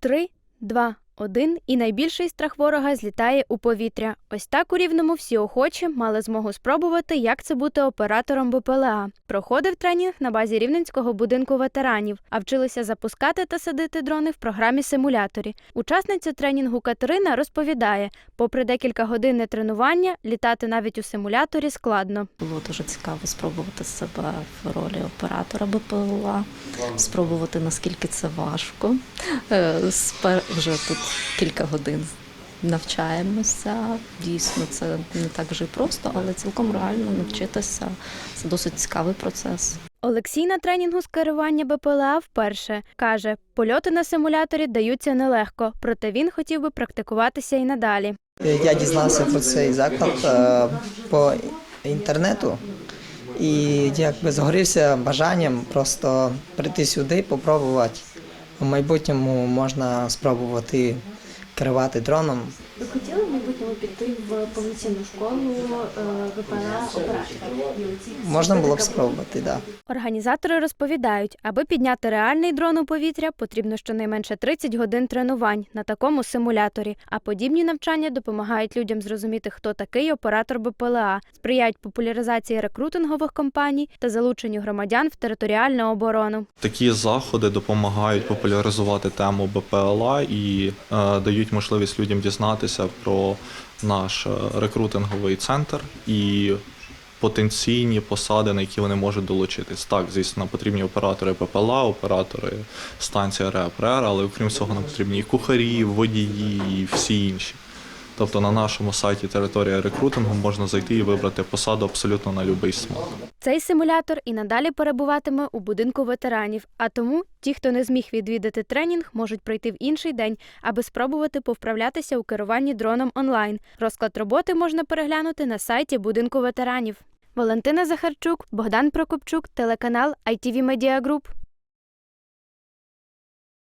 Три, два, один, і найбільший страх ворога злітає у повітря. Ось так у рівному всі охочі мали змогу спробувати, як це бути оператором БПЛА. Проходив тренінг на базі рівненського будинку ветеранів, а вчилися запускати та садити дрони в програмі симуляторі. Учасниця тренінгу Катерина розповідає, попри декілька годин тренування, літати навіть у симуляторі складно. Було дуже цікаво спробувати себе в ролі оператора БПЛА, спробувати наскільки це важко. Е, спе- Вже тут кілька годин навчаємося. Дійсно, це не так вже просто, але цілком реально навчитися. Це досить цікавий процес. Олексій на тренінгу з керування БПЛА вперше каже, польоти на симуляторі даються нелегко, проте він хотів би практикуватися і надалі. Я дізнався про цей заклад е, по інтернету і якби загорівся бажанням просто прийти сюди, попробувати. У майбутньому можна спробувати керувати дроном. Хотіли в майбутньому піти в повноцінну школу е, ВПЛА операторів? Можна було б спробувати, так. Да. Організатори розповідають, аби підняти реальний дрон у повітря, потрібно щонайменше 30 годин тренувань на такому симуляторі. А подібні навчання допомагають людям зрозуміти, хто такий оператор БПЛА, сприяють популяризації рекрутингових компаній та залученню громадян в територіальну оборону. Такі заходи допомагають популяризувати тему БПЛА і е, дають можливість людям дізнатися про наш е, рекрутинговий центр і потенційні посади, на які вони можуть долучитись. Так, звісно, потрібні оператори ППЛА, оператори станції РЕПРР, але окрім цього нам потрібні і кухарі, водії, і всі інші. Тобто на нашому сайті територія рекрутингу можна зайти і вибрати посаду абсолютно на будь-який смак. Цей симулятор і надалі перебуватиме у будинку ветеранів. А тому ті, хто не зміг відвідати тренінг, можуть прийти в інший день, аби спробувати повправлятися у керуванні дроном онлайн. Розклад роботи можна переглянути на сайті будинку ветеранів. Валентина Захарчук, Богдан Прокопчук, телеканал ITV Media Group.